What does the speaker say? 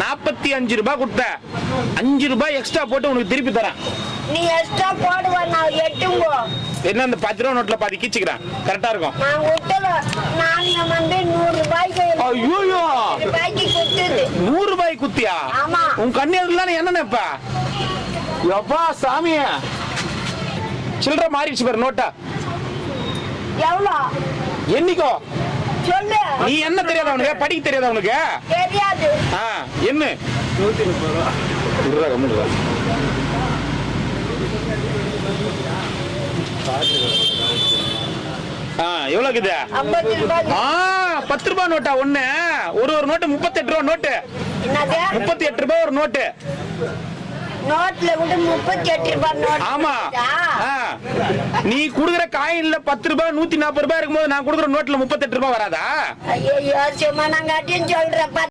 நாற்பத்தி அஞ்சு ரூபாய் கொடுத்த. அஞ்சு ரூபாய் எக்ஸ்ட்ரா போட்டு உனக்கு திருப்பி தரேன். நீ எக்ஸ்ட்ரா போடுவ நான் எட்டுங்கோ என்ன இந்த பத்து ரூபா நோட்ல பாதி கீச்சுக்கிறேன். கரெக்டா இருக்கும். நான் விட்டல. நாணயம் வந்து நூறு ரூபாய்க்கு ஐயோ ரூபாய்க்கு கொடுத்தது நூறு ரூபாய் குத்தியா? ஆமா. உன் கண்ணு எதுலாம் என்ன நினைப்ப? எப்பா சாமி சில்லற மாறிடுச்சு பாரு நோட்டா. எவ்வளோ என்னைக்கோ? நீ என்ன தெரியாதா உனக்கு? படிக்க தெரியாதா உனக்கு? தெரியாது. ஆ என்ன? நூத்தி முப்பது ரூபா கம்மி ரூபா பத்து ரூபாய் நோட்டா ஒண்ணு. ஒரு ஒரு நோட்டு முப்பத்தெட்டு ரூபா நோட்டு. முப்பத்தி எட்டு ரூபாய் ஒரு நோட்டு. நோட்ல கூட முப்பத்தி எட்டு ரூபாய் நோட் ஆமா. நீ குடுக்குற காயின்ல பத்து ரூபாய் நூத்தி நாற்பது ரூபாய் இருக்கும்போது நான் குடுக்குற நோட்ல முப்பத்தெட்டு ரூபாய் வராதா? ஐயோ சும்மா நாங்க சொல்றேன்.